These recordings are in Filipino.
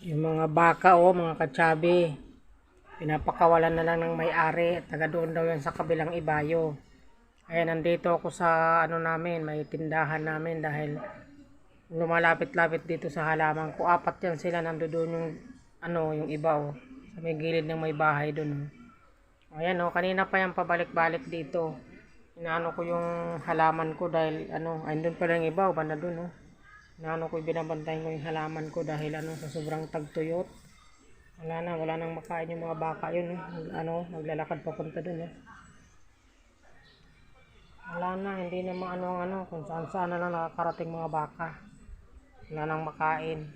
Yung mga baka o mga katsabi, pinapakawalan na lang ng may-ari. Taga doon daw yan sa kabilang ibayo. Kaya nandito ako sa ano namin, may tindahan namin dahil lumalapit-lapit dito sa halaman ko. Apat yan sila, nandoon yung ano, yung iba o. Sa may gilid ng may bahay doon. O. Ayan o, kanina pa yan pabalik-balik dito. Inaano ko yung halaman ko dahil ano, ayun doon pala yung iba o, banda doon o. Inaano ko, binabantayan ko yung halaman ko dahil ano, sa sobrang tagtuyot. Wala na, wala nang makain yung mga baka yun. Eh. Ano, naglalakad papunta dun. Eh. Wala na, hindi na maano ano, kung saan saan na lang nakakarating mga baka. Wala nang makain.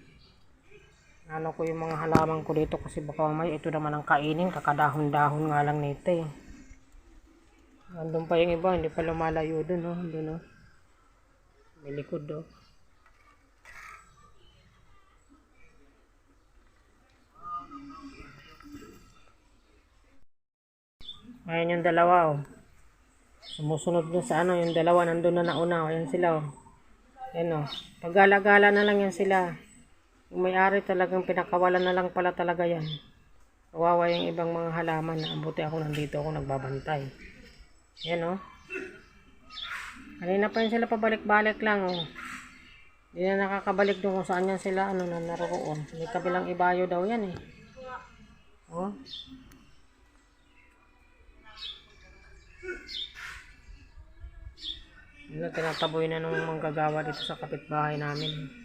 Ano ko yung mga halaman ko dito kasi baka mamaya ito naman ang kainin, kakadahon-dahon nga lang nito eh. Andun pa yung iba, hindi pa lumalayo dun, oh. Dun, oh. May likod, oh. Ayan yung dalawa, oh. Sumusunod dun sa ano, yung dalawa nandun na nauna, oh. Ayan sila, oh. Ayan, oh. Paggala-gala na lang yan sila. Yung may-ari talagang pinakawalan na lang pala talaga yan. Kawawa yung ibang mga halaman na buti ako nandito ako nagbabantay. Ayan, oh. Kanina pa yun sila pabalik-balik lang, oh. Hindi na nakakabalik doon kung saan yan sila, ano, na naroon. May kabilang ibayo daw yan, eh. Oh. Yun na, tinataboy na nung manggagawa dito sa kapitbahay namin.